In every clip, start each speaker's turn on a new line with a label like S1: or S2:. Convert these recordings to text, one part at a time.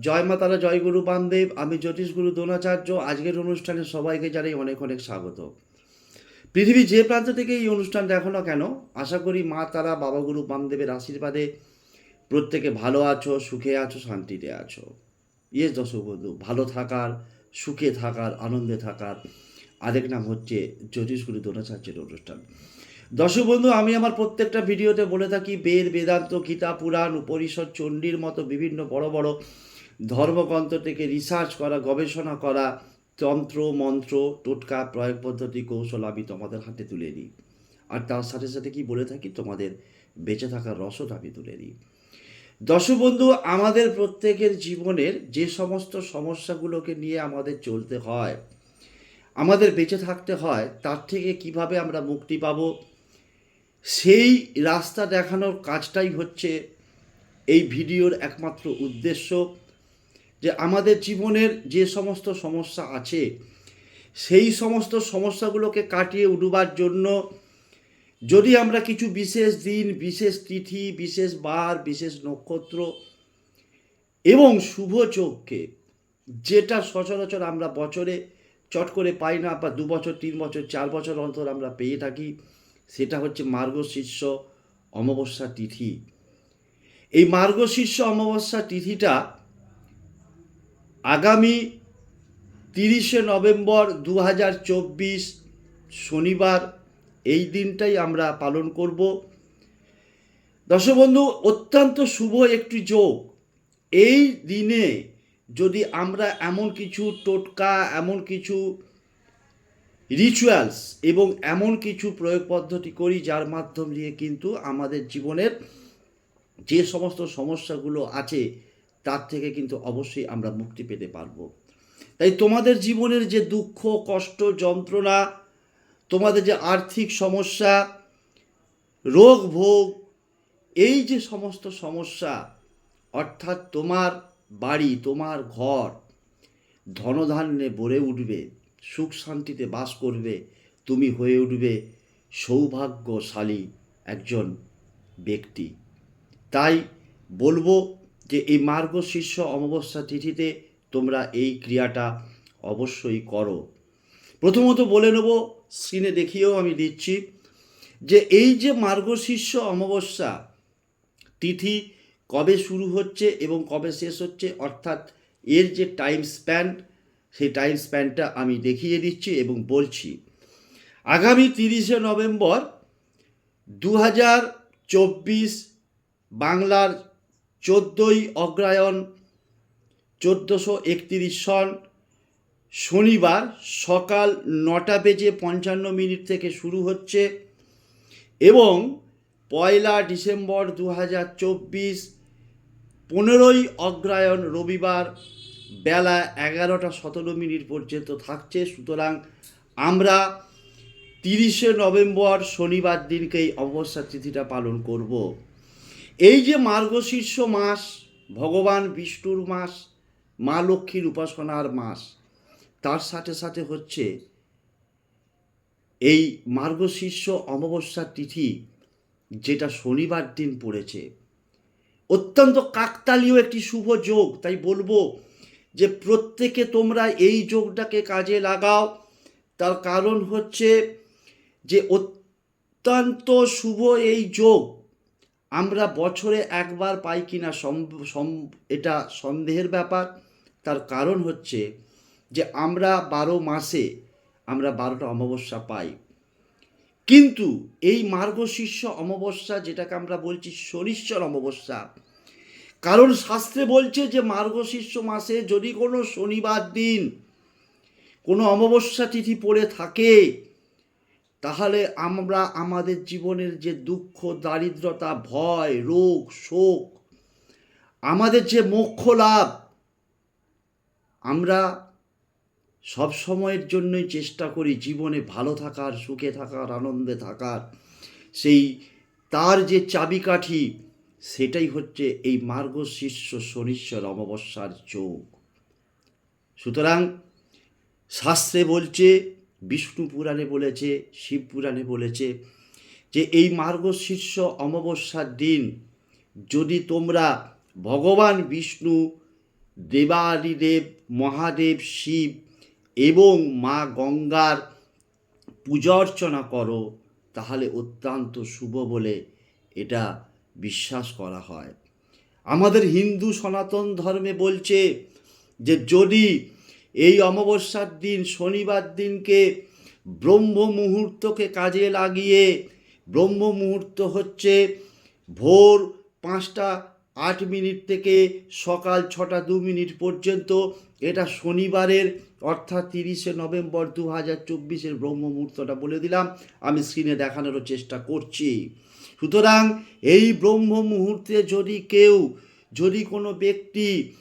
S1: জয় মাতারা, জয় গুরু বামদেব। আমি জ্যোতিষ গুরু দ্রোণাচার্য। আজকের অনুষ্ঠানে সবাইকে জানাই অনেক অনেক স্বাগত। পৃথিবীর যে প্রান্ত থেকে এই অনুষ্ঠান দেখো না কেন, আশা করি মা, তারা, বাবা গুরু বামদেবের আশীর্বাদে প্রত্যেকে ভালো আছো, সুখে আছো, শান্তিতে আছো। ইয়ে দর্শক বন্ধু ভালো থাকার, সুখে থাকার, আনন্দে থাকার। আরেক নাম হচ্ছে জ্যোতিষগুরু দ্রোণাচার্যের অনুষ্ঠান। দর্শক বন্ধু, আমি আমার প্রত্যেকটা ভিডিওতে বলে থাকি, বেদ, বেদান্ত, গীতা, পুরাণ, উপনিষদ, চণ্ডীর মতো বিভিন্ন বড় বড় ধর্মগ্রন্থ থেকে রিসার্চ করা, গবেষণা করা তন্ত্র মন্ত্র, টোটকা, প্রয়োগ পদ্ধতি, কৌশল আমি তোমাদের হাতে তুলে দিই। আর তার সাথে সাথে কি বলে থাকি, তোমাদের বেঁচে থাকার রসদ আমি তুলে দিই। দর্শক বন্ধু, আমাদের প্রত্যেকের জীবনের যে সমস্ত সমস্যাগুলোকে নিয়ে আমাদের চলতে হয়, আমাদের বেঁচে থাকতে হয়, তার থেকে কীভাবে আমরা মুক্তি পাব সেই রাস্তা দেখানোর কাজটাই হচ্ছে এই ভিডিওর একমাত্র উদ্দেশ্য যে আমাদের জীবনের যে সমস্ত সমস্যা আছে, সেই সমস্ত সমস্যাগুলোকে কাটিয়ে উঠবার জন্য যদি আমরা কিছু বিশেষ দিন, বিশেষ তিথি, বিশেষ বার, বিশেষ নক্ষত্র এবং শুভ চোখকে যেটা সচরাচর আমরা বছরে চট করে পাই না বা দু বছর, তিন বছর, চার বছর অন্তর আমরা পেয়ে থাকি সেটা হচ্ছে মার্গশীর্ষ অমাবস্যা তিথি। এই মার্গশীর্ষ অমাবস্যা তিথিটা আগামী তিরিশে নভেম্বর দু হাজার চব্বিশ শনিবার, এই দিনটাই আমরা পালন করব। দর্শক বন্ধু অত্যন্ত শুভ একটি যোগ। এই দিনে যদি আমরা এমন কিছু টোটকা, এমন কিছু রিচুয়ালস এবং এমন কিছু প্রয়োগ পদ্ধতি করি যার মাধ্যম দিয়ে কিন্তু আমাদের জীবনের যে সমস্ত সমস্যাগুলো আছে, তার থেকে কিন্তু অবশ্যই আমরা মুক্তি পেতে পারব। তাই তোমাদের জীবনের যে দুঃখ, কষ্ট, যন্ত্রণা, তোমাদের যে আর্থিক সমস্যা, রোগ, ভোগ, এই যে সমস্ত সমস্যা, অর্থাৎ তোমার বাড়ি, তোমার ঘর ধনধান্যে ভরে উঠবে। সুখ শান্তিতে বাস করবে, তুমি হয়ে উঠবে সৌভাগ্যশালী একজন ব্যক্তি। তাই বলব যে এই মার্গশীর্ষ অমাবস্যা তিথিতে তোমরা এই ক্রিয়াটা অবশ্যই করো। প্রথমত বলে নেব স্ক্রিনে দেখিয়েও আমি দিচ্ছি যে এই যে মার্গশীর্ষ অমাবস্যা তিথি কবে শুরু হচ্ছে এবং কবে শেষ হচ্ছে, অর্থাৎ এর যে টাইম স্প্যান সেই টাইম স্প্যানটা আমি দেখিয়ে দিচ্ছি এবং বলছি। আগামী তিরিশে নভেম্বর দু হাজার চব্বিশ বাংলার চোদ্দোই অগ্রায়ণ চোদ্দোশো একত্রিশ সন শনিবার সকাল নটা বেজে পঞ্চান্ন মিনিট থেকে শুরু হচ্ছে এবং পয়লা ডিসেম্বর দু হাজার চব্বিশ পনেরোই অগ্রায়ণ রবিবার বেলা এগারোটা সতেরো মিনিট পর্যন্ত থাকছে। সুতরাং আমরা তিরিশে নভেম্বর শনিবার দিনকে এই তিথিটা পালন করব। এই যে মার্গশীর্ষ মাস, ভগবান বিষ্ণুর মাস, মা লক্ষ্মীর উপাসনার মাস, তার সাথে সাথে হচ্ছে এই মার্গশীর্ষ অমাবস্যার তিথি যেটা শনিবার দিন পড়েছে। অত্যন্ত কাকতালীয় একটি শুভ যোগ, তাই বলব যে প্রত্যেকে তোমরা এই যোগটাকে কাজে লাগাও, তার কারণ হচ্ছে যে অত্যন্ত শুভ এই যোগ আমরা বছরে একবার পাই সম- সম- এটা সন্দেহের ব্যাপার। তার কারণ হচ্ছে যে আমরা বারো মাসে আমরা বারোটা অমাবস্যা পাই। কিন্তু এই মার্গশীর্ষ অমাবস্যা যেটাকে আমরা বলছি শনিশ্বর অমাবস্যা কারণ শাস্ত্রে বলছে যে মার্গশীর্ষ মাসে যদি কোনো শনিবার দিন কোনো অমাবস্যা তিথি পড়ে থাকে, তাহলে আমরা আমাদের জীবনের যে দুঃখ, দারিদ্রতা, ভয়, রোগ, শোক, আমাদের যে মোক্ষ লাভ, আমরা সব সময়ের জন্যই চেষ্টা করি জীবনে ভালো থাকার, সুখে থাকার, আনন্দে থাকার। সেই তার যে চাবিকাঠি সেটাই হচ্ছে এই মার্গশীর্ষ শনিশ্বর অমাবস্যার যোগ। সুতরাং শাস্ত্রে বলছে, বিষ্ণু পুরাণে বলেছে, শিব পুরাণে বলেছে যে এই মার্গশীর্ষ অমাবস্যার দিন যদি তোমরা ভগবান বিষ্ণু, দেবাদিদেব, মহাদেব, শিব এবং মা গঙ্গার পূজা অর্চনা করো, তাহলে অত্যন্ত শুভ বলে এটা বিশ্বাস করা হয়। আমাদের হিন্দু সনাতন ধর্মে বলছে যে, যদি এই অমাবস্যার দিন শনিবার দিনকে ব্রহ্ম মুহূর্তকে কাজে লাগিয়ে, ব্রহ্ম মুহূর্ত হচ্ছে ভোর পাঁচটা আট মিনিট থেকে সকাল ছটা দু মিনিট পর্যন্ত, এটা শনিবারের অর্থাৎ তিরিশে নভেম্বর দু হাজার চব্বিশের ব্রহ্ম মুহূর্তটা বলে দিলাম। আমি স্ক্রিনে দেখানোরও চেষ্টা করছি। সুতরাং এই ব্রহ্ম মুহূর্তে যদি কেউ, যদি কোনো ব্যক্তি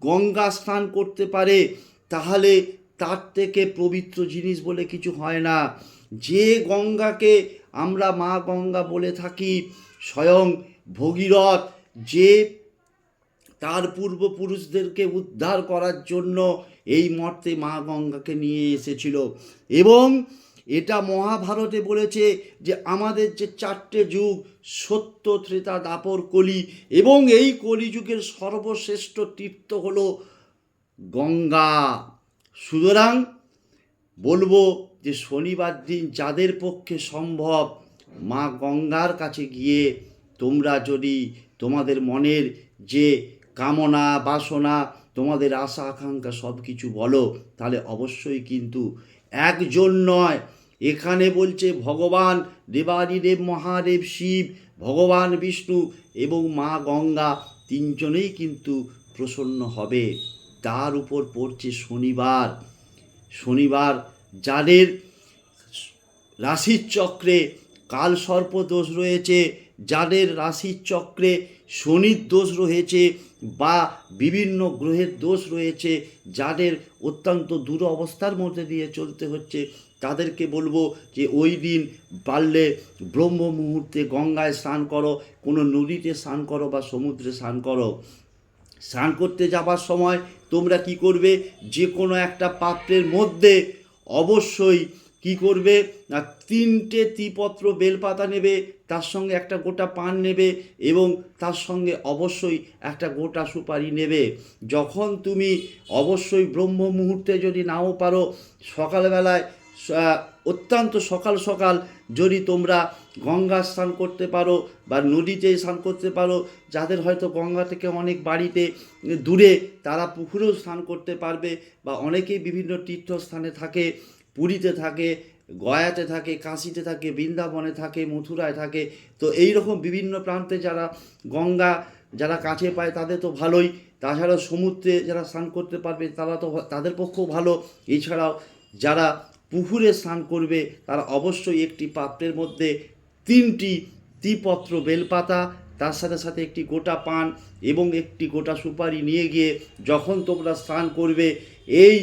S1: গঙ্গা স্নান করতে পারে, তাহলে তার থেকে পবিত্র জিনিস বলে কিছু হয় না। যে গঙ্গাকে আমরা মা গঙ্গা বলে থাকি, স্বয়ং ভগীরথ, যে তার পূর্বপুরুষদেরকে উদ্ধার করার জন্য এই মর্তে মা গঙ্গাকে নিয়ে এসেছিল। এবং এটা মহাভারতে বলেছে যে আমাদের যে চারটে যুগ, সত্য, ত্রেতা, দাপর, কলি এবং এই কলিযুগের সর্বশ্রেষ্ঠ তীর্থ হল গঙ্গা। সুতরাং বলব যে শনিবার দিন যাদের পক্ষে সম্ভব মা গঙ্গার কাছে গিয়ে তোমরা যদি তোমাদের মনের যে কামনা, বাসনা, তোমাদের আশা, আকাঙ্ক্ষা সব কিছু বলো, তাহলে অবশ্যই কিন্তু একজন নয় এখানে বলছে, ভগবান দেবাদিদেব মহাদেব শিব, ভগবান বিষ্ণু এবং মা গঙ্গা তিনজনেই কিন্তু প্রসন্ন হবে। তার উপর পড়ছে শনিবার। শনিবার যাদের রাশির চক্রে কাল সর্প দোষ রয়েছে, যাদের রাশির চক্রে শনির দোষ রয়েছে বা বিভিন্ন গ্রহের দোষ রয়েছে, যাদের অত্যন্ত দূর অবস্থার মধ্যে দিয়ে চলতে হচ্ছে তাদেরকে বলব যে ওই দিন পারলে ব্রহ্ম মুহূর্তে গঙ্গায় স্নান করো, কোনো নদীতে স্নান করো বা সমুদ্রে স্নান করো। স্নান করতে যাবার সময় তোমরা কি করবে? যে কোনো একটা পাত্রের মধ্যে অবশ্যই কি করবে? না, তিনটে তিপত্র বেলপাতা নেবে, তার সঙ্গে একটা গোটা পান নেবে এবং তার সঙ্গে অবশ্যই একটা গোটা সুপারি নেবে। যখন তুমি অবশ্যই ব্রহ্ম মুহূর্তে যদি নাও পারো, সকালবেলায় অত্যন্ত সকাল সকাল যদি তোমরা গঙ্গা স্নান করতে পারো বা নদীতে স্নান করতে পারো, যাদের হয়তো গঙ্গা থেকে অনেক বাড়িতে দূরে তারা পুকুরেও স্নান করতে পারবে বা অনেকেই বিভিন্ন তীর্থস্থানে থাকে, পুরীতে থাকে, গয়াতে থাকে, কাশিতে থাকে, বৃন্দাবনে থাকে, মথুরায় থাকে। তো এই রকম বিভিন্ন প্রান্তে যারা গঙ্গা যারা কাছে পায় তাদের তো ভালোই। তাছাড়া সমুদ্রে যারা স্নান করতে পারবে তারা তো তাদের পক্ষেও ভালো। এছাড়াও যারা পুকুরে স্নান করবে, তারা অবশ্যই একটি পাত্রের মধ্যে তিনটি ত্রিপত্র বেলপাতা, তার সাথে সাথে একটি গোটা পান এবং একটি গোটা সুপারি নিয়ে গিয়ে যখন তোমরা স্নান করবে, এই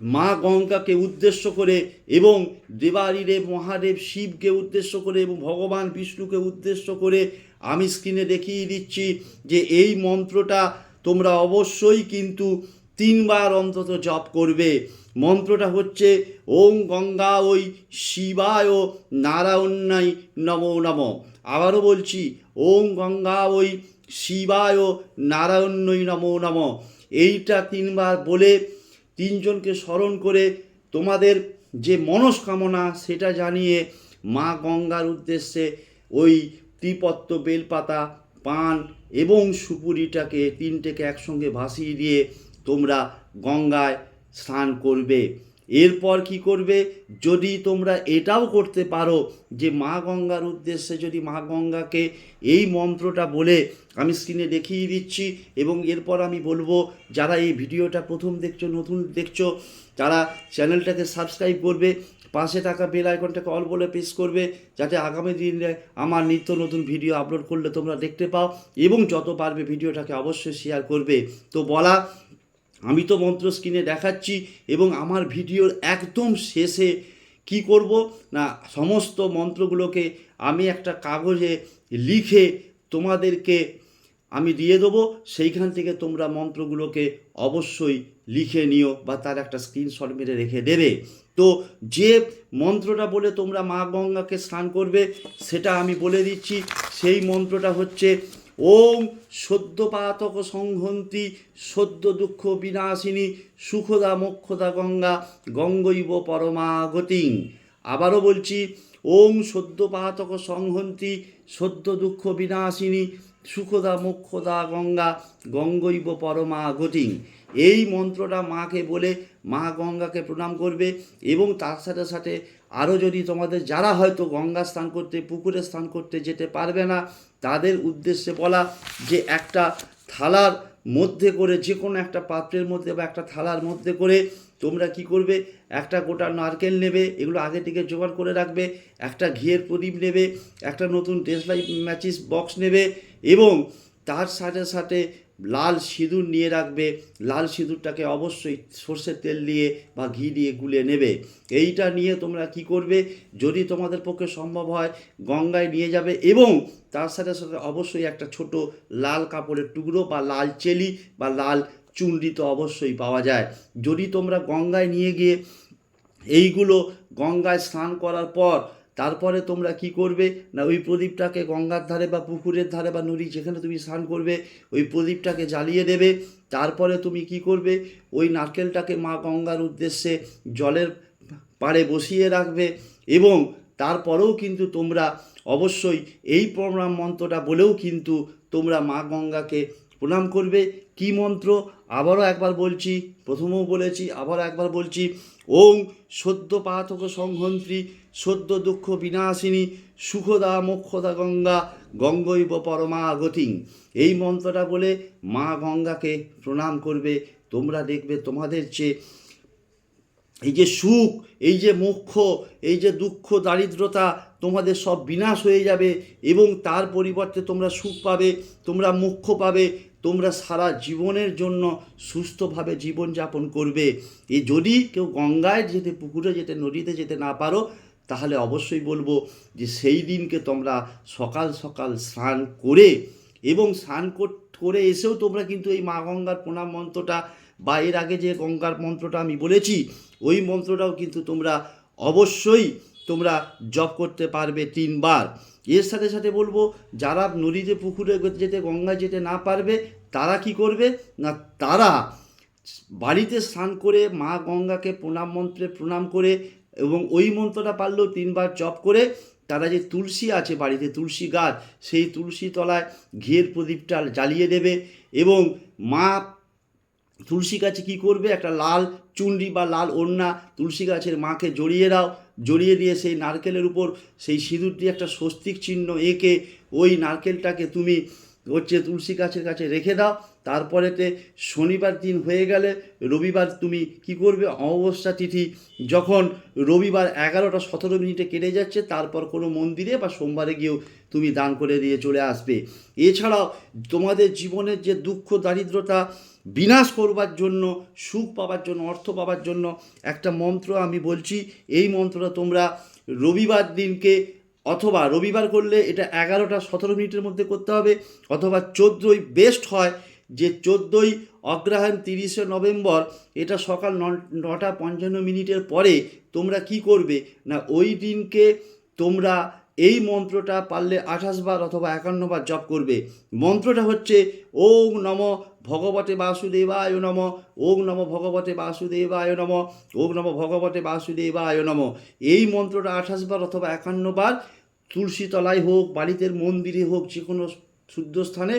S1: মা গঙ্গাকে উদ্দেশ্য করে এবং দেবারিদেব মহাদেব, শিবকে উদ্দেশ্য করে এবং ভগবান বিষ্ণুকে উদ্দেশ্য করে আমি স্ক্রিনে দেখিয়ে দিচ্ছি যে এই মন্ত্রটা তোমরা অবশ্যই কিন্তু তিনবার অন্তত জপ করবে। মন্ত্রটা হচ্ছে, ওম গঙ্গা ওই শিবায় নারায়ণাই নমো নম। আবারও বলছি, ওম গঙ্গা ওই শিবায় নারায়ণই নমো নম। এইটা তিনবার বলে তিনজনকে স্মরণ করে তোমাদের যে মনস্কামনা সেটা জানিয়ে মা গঙ্গার উদ্দেশ্যে ওই ত্রিপত্র, বেলপাতা, পান এবং সুপুরিটাকে তিনটেকে একসঙ্গে ভাসিয়ে দিয়ে তোমরা গঙ্গায় স্নান করবে। এরপর কি করবে? যদি তোমরা এটাও করতে পারো যে মা গঙ্গার উদ্দেশ্যে যদি মা গঙ্গাকে এই মন্ত্রটা বলে, আমি স্ক্রিনে দেখিয়ে দিচ্ছি এবং এরপর আমি বলব, যারা এই ভিডিওটা প্রথম দেখছ, নতুন দেখছ, তারা চ্যানেলটাকে সাবস্ক্রাইব করবে, পাশে থাকা বেল আইকনটাকে অল বলে প্রেস করবে, যাতে আগামী দিনে আমার নিত্য নতুন ভিডিও আপলোড করলে তোমরা দেখতে পাও এবং যত পারবে ভিডিওটাকে অবশ্যই শেয়ার করবে। তো বলা আমি তো মন্ত্র স্ক্রিনে দেখাচ্ছি এবং আমার ভিডিওর একদম শেষে কি করব? না, সমস্ত মন্ত্রগুলোকে আমি একটা কাগজে লিখে তোমাদেরকে আমি দিয়ে দেবো। সেইখান থেকে তোমরা মন্ত্রগুলোকে অবশ্যই লিখে নিও বা তার একটা স্ক্রিনশট মেরে রেখে দেবে। তো যে মন্ত্রটা বলে তোমরা মা গঙ্গাকে স্নান করবে, সেটা আমি বলে দিচ্ছি। সেই মন্ত্রটা হচ্ছে ওম সদ্য সদ্যপাতক সংহন্তি সদ্য দুঃখ বিনাশিনী সুখদা মোক্ষদা গঙ্গা গঙ্গৈব পরমাগতিং। আবারও বলছি, ওম সদ্য সদ্যপাতক সংহন্তি সদ্য দুঃখ বিনাশিনী সুখদা মোক্ষদা গঙ্গা গঙ্গৈব পরমাগতিং। এই মন্ত্রটা মাকে বলে মা গঙ্গাকে প্রণাম করবে এবং তার সাথে সাথে আরও যদি তোমাদের যারা হয়তো গঙ্গা স্নান করতে, পুকুরে স্নান করতে যেতে পারবে না, তাদের উদ্দেশ্যে বলা যে একটা থালার মধ্যে করে, যে কোনো একটা পাত্রের মধ্যে বা একটা থালার মধ্যে করে তোমরা কি করবে? একটা গোটা নারকেল নেবে, এগুলো আগে থেকে জোগাড় করে রাখবে, একটা ঘিয়ের প্রদীপ নেবে, একটা নতুন ডেসলাইট ম্যাচিস বক্স নেবে এবং তার সাথে সাথে লাল সিঁদুর নিয়ে রাখবে। লাল সিঁদুরটাকে অবশ্যই সর্ষের তেল দিয়ে বা ঘি দিয়ে গুলে নেবে। এইটা নিয়ে তোমরা কি করবে? যদি তোমাদের পক্ষে সম্ভব হয়, গঙ্গায় নিয়ে যাবে এবং তার সাথে সাথে অবশ্যই একটা ছোট লাল কাপড়ের টুকরো বা লাল চেলি বা লাল চুনরি তো অবশ্যই পাওয়া যায়। যদি তোমরা গঙ্গায় নিয়ে গিয়ে এইগুলো গঙ্গায় স্নান করার পর তারপরে তোমরা কি করবে? না, ওই প্রদীপটাকে গঙ্গার ধারে বা পুকুরের ধারে বা নদী যেখানে তুমি স্নান করবে, ওই প্রদীপটাকে জ্বালিয়ে দেবে। তারপরে তুমি কি করবে? ওই নারকেলটাকে মা গঙ্গার উদ্দেশ্যে জলের পাড়ে বসিয়ে রাখবে এবং তারপরেও কিন্তু তোমরা অবশ্যই এই প্রণাম মন্ত্রটা বলেও কিন্তু তোমরা মা গঙ্গাকে প্রণাম করবে। কি মন্ত্র? আবারও একবার বলছি, প্রথমেও বলেছি, আবারও একবার বলছি, ওং সদ্য পাতক সংহন্ত্রী, সদ্য দুঃখ বিনাশিনী, সুখদা মোক্ষদা গঙ্গা, গঙ্গৈব পরমা গতিং এই মন্ত্রটা বলে মা গঙ্গাকে প্রণাম করবে। তোমরা দেখবে তোমাদের চেয়ে এই যে সুখ, এই যে মোক্ষ, এই যে দুঃখ, দারিদ্রতা তোমাদের সব বিনাশ হয়ে যাবে এবং তার পরিবর্তে তোমরা সুখ পাবে, তোমরা মোক্ষ পাবে, তোমরা সারা জীবনের জন্য সুস্থভাবে জীবনযাপন করবে। এ যদি কেউ গঙ্গায় যেতে, পুকুরে যেতে, নদীতে যেতে না পারো, তাহলে অবশ্যই বলব যে সেই দিনকে তোমরা সকাল সকাল স্নান করে এবং স্নান করে এসেও তোমরা কিন্তু এই মা গঙ্গার প্রণাম মন্ত্রটা বা এর আগে যে গঙ্গার মন্ত্রটা আমি বলেছি, ওই মন্ত্রটাও কিন্তু তোমরা অবশ্যই তোমরা জপ করতে পারবে তিনবার। এর সাথে সাথে বলব, যারা নদীতে পুকুরে যেতে, গঙ্গায় যেতে না পারবে, তারা কি করবে? না, তারা বাড়িতে স্নান করে মা গঙ্গাকে প্রণাম মন্ত্রে প্রণাম করে এবং ওই মন্ত্রটা পারলেও তিনবার জপ করে, তারা যে তুলসী আছে বাড়িতে, তুলসী গাছ, সেই তুলসী তলায় ঘিয়ের প্রদীপটা জ্বালিয়ে দেবে এবং মা তুলসী গাছে কী করবে? একটা লাল চুনরি বা লাল ওড়না তুলসী গাছের মাকে জড়িয়ে দাও জড়িয়ে দিয়ে সেই নারকেলের উপর সেই সিঁদুরটি একটা স্বস্তিক চিহ্ন এঁকে ওই নারকেলটাকে তুমি হচ্ছে তুলসী গাছের কাছে রেখে দাও। তারপরেতে শনিবার দিন হয়ে গেলে রবিবার তুমি কি করবে? অমাবস্যা তিথি। যখন রবিবার এগারোটা সতেরো মিনিটে কেটে যাচ্ছে, তারপর কোনো মন্দিরে বা সোমবারে গিয়েও তুমি দান করে দিয়ে চলে আসবে। এছাড়াও তোমাদের জীবনের যে দুঃখ, দারিদ্রতা বিনাশ করবার জন্য, সুখ পাবার জন্য, অর্থ পাবার জন্য একটা মন্ত্র আমি বলছি। এই মন্ত্রটা তোমরা রবিবার দিনকে অথবা রবিবার করলে এটা এগারোটা সতেরো মিনিটের মধ্যে করতে হবে অথবা চোদ্দোই বেস্ট হয় যে চোদ্দোই অগ্রহায়ণ তিরিশে নভেম্বর, এটা সকাল নটা পঞ্চান্ন মিনিটের পরে তোমরা কি করবে? না, ওই দিনকে তোমরা এই মন্ত্রটা পারলে আঠাশ বার অথবা একান্ন বার জপ করবে। মন্ত্রটা হচ্ছে, ওং নম ভগবতে বাসুদেবায় নম, ওং নম ভগবতে বাসুদেবায় নম, ওং নম ভগবতে বাসুদেবায় নম। এই মন্ত্রটা আঠাশ বার অথবা একান্ন বার তুলসী তলায় হোক বাড়িতে মন্দিরে হোক যে কোনো শুদ্ধ স্থানে,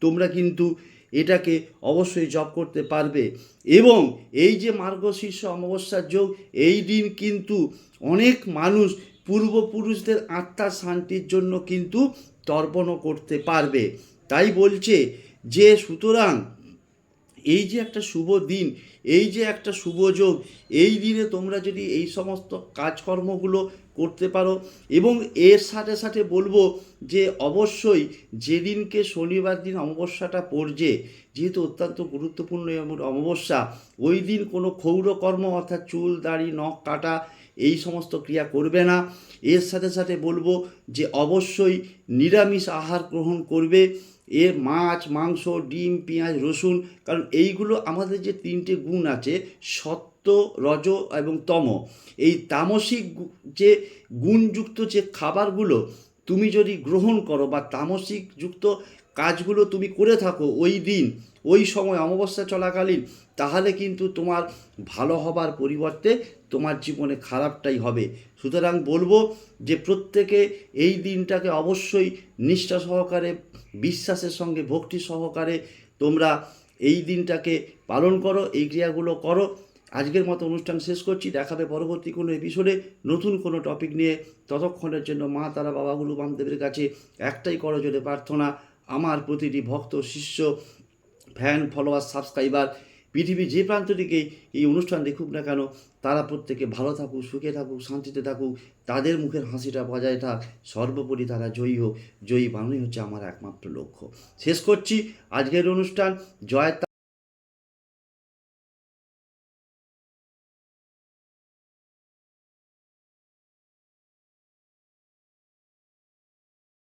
S1: তোমরা কিন্তু এটাকে অবশ্যই জপ করতে পারবে। এবং এই যে মার্গশীর্ষ অমাবস্যার যোগ, এই দিন কিন্তু অনেক মানুষ পূর্বপুরুষদের আত্মার শান্তির জন্য কিন্তু তর্পণও করতে পারবে। তাই বলছে যে, সুতরাং এই যে একটা শুভ দিন, এই যে একটা শুভ যোগ, এই দিনে তোমরা যদি এই সমস্ত কাজকর্মগুলো করতে পারো এবং এর সাথে সাথে বলব যে, অবশ্যই যেদিনকে শনিবার দিন অমাবস্যাটা পড়ছে, যেহেতু অত্যন্ত গুরুত্বপূর্ণ অমাবস্যা, ওই দিন কোনো ক্ষৌরকর্ম অর্থাৎ চুল, দাড়ি, নখ, কাটা এই সমস্ত ক্রিয়া করবে না। এর সাথে সাথে বলব যে অবশ্যই নিরামিষ আহার গ্রহণ করবে। এর মাছ, মাংস, ডিম, পেঁয়াজ, রসুন, কারণ এইগুলো আমাদের যে তিনটে গুণ আছে, সত্য, রজ এবং তম। এই তামসিক যে গুণযুক্ত যে খাবারগুলো তুমি যদি গ্রহণ করো বা তামসিক যুক্ত কাজগুলো তুমি করে থাকো ওই দিন, ওই সময় অমাবস্যা চলাকালীন, তাহলে কিন্তু তোমার ভালো হবার পরিবর্তে তোমার জীবনে খারাপটাই হবে। সুতরাং বলব যে প্রত্যেকে এই দিনটাকে অবশ্যই নিষ্ঠা সহকারে, বিশ্বাসের সঙ্গে, ভক্তি সহকারে তোমরা এই দিনটাকে পালন করো, এই ক্রিয়াগুলো করো। আজকের মতো অনুষ্ঠান শেষ করছি। দেখাবে পরবর্তী কোনো এপিসোডে নতুন কোনো টপিক নিয়ে। ততক্ষণের জন্য মা, তারা, বাবা বাবাগুরু বামদেবের কাছে একটাই করো জোরে প্রার্থনা, আমার প্রতিটি ভক্ত, শিষ্য ফ্যান ফলোয়ার সাবস্ক্রাইবার পৃথিবীর যে প্রান্ত থেকেই এই অনুষ্ঠান দেখুক না কেন, তারা প্রত্যেকে ভালো থাকুক, সুখে থাকুক, শান্তিতে থাকুক, তাদের মুখের হাসিটা বজায় থাক। সর্বোপরি তারা জয়ী হোক। জয়ী বানানোই হচ্ছে আমার একমাত্র লক্ষ্য। শেষ করছি আজকের অনুষ্ঠান। জয়